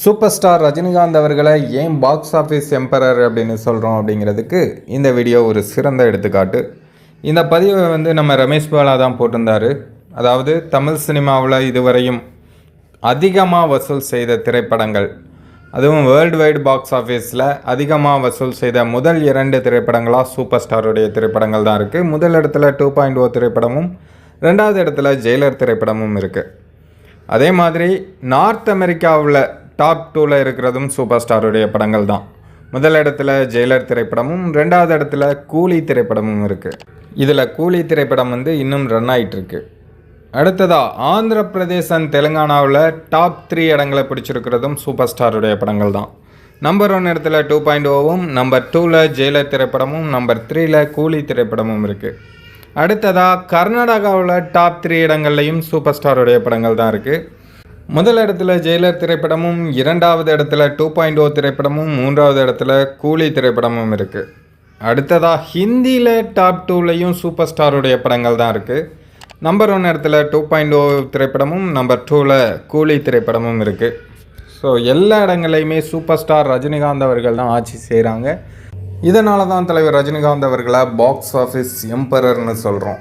Super star Rajinikanth அவர்களை ஏன் box office emperor அப்படின்னு சொல்கிறோம் அப்படிங்கிறதுக்கு இந்த வீடியோ ஒரு சிறந்த எடுத்துக்காட்டு. இந்த பதிவை வந்து நம்ம ரமேஷ் பாலா தான் போட்டிருந்தாரு. அதாவது தமிழ் சினிமாவில் இதுவரையும் அதிகமாக வசூல் செய்த திரைப்படங்கள். அதுவும் வேர்ல்டு வைடு பாக்ஸ் ஆஃபீஸில் அதிகமாக வசூல் செய்த முதல் இரண்டு திரைப்படங்களாக சூப்பர் ஸ்டாருடைய திரைப்படங்கள் தான் இருக்குது முதல் இடத்துல டூ பாயிண்ட் ஓ திரைப்படமும் ரெண்டாவது இடத்துல ஜெயிலர் திரைப்படமும் இருக்குது அதே மாதிரி நார்த் அமெரிக்காவில் டாப் டூவில் இருக்கிறதும் சூப்பர் ஸ்டாருடைய படங்கள் தான் முதல் இடத்துல ஜெயிலர் திரைப்படமும் ரெண்டாவது இடத்துல கூலி திரைப்படமும் இருக்குது இதில் கூலி திரைப்படம் வந்து இன்னும் ரன் ஆகிட்டுருக்கு அடுத்ததாக ஆந்திர பிரதேச் அண்ட் தெலுங்கானாவில் டாப் த்ரீ இடங்களை பிடிச்சிருக்கிறதும் சூப்பர் ஸ்டாருடைய படங்கள் தான் நம்பர் ஒன் இடத்துல டூ பாயிண்ட் ஓவும் நம்பர் டூவில் ஜெயிலர் திரைப்படமும் நம்பர் த்ரீயில் கூலி திரைப்படமும் இருக்குது அடுத்ததாக கர்நாடகாவில் டாப் த்ரீ இடங்கள்லையும் சூப்பர் ஸ்டாருடைய படங்கள் தான் இருக்குது முதல் இடத்துல ஜெயிலர் திரைப்படமும் இரண்டாவது இடத்துல டூ பாயிண்ட் ஓ திரைப்படமும் மூன்றாவது இடத்துல கூலி திரைப்படமும் இருக்குது அடுத்ததாக ஹிந்தியில் டாப் டூலையும் சூப்பர் ஸ்டாருடைய படங்கள் தான் இருக்குது நம்பர் ஒன் இடத்துல டூ பாயிண்ட் ஓ திரைப்படமும் நம்பர் டூவில் கூலி திரைப்படமும் இருக்குது ஸோ எல்லா இடங்களையுமே சூப்பர் ஸ்டார் ரஜினிகாந்த் அவர்கள் தான் ஆட்சி செய்கிறாங்க இதனால தான் தலைவர் ரஜினிகாந்த் அவர்களை பாக்ஸ் ஆஃபீஸ் எம்பரர்னு சொல்கிறோம்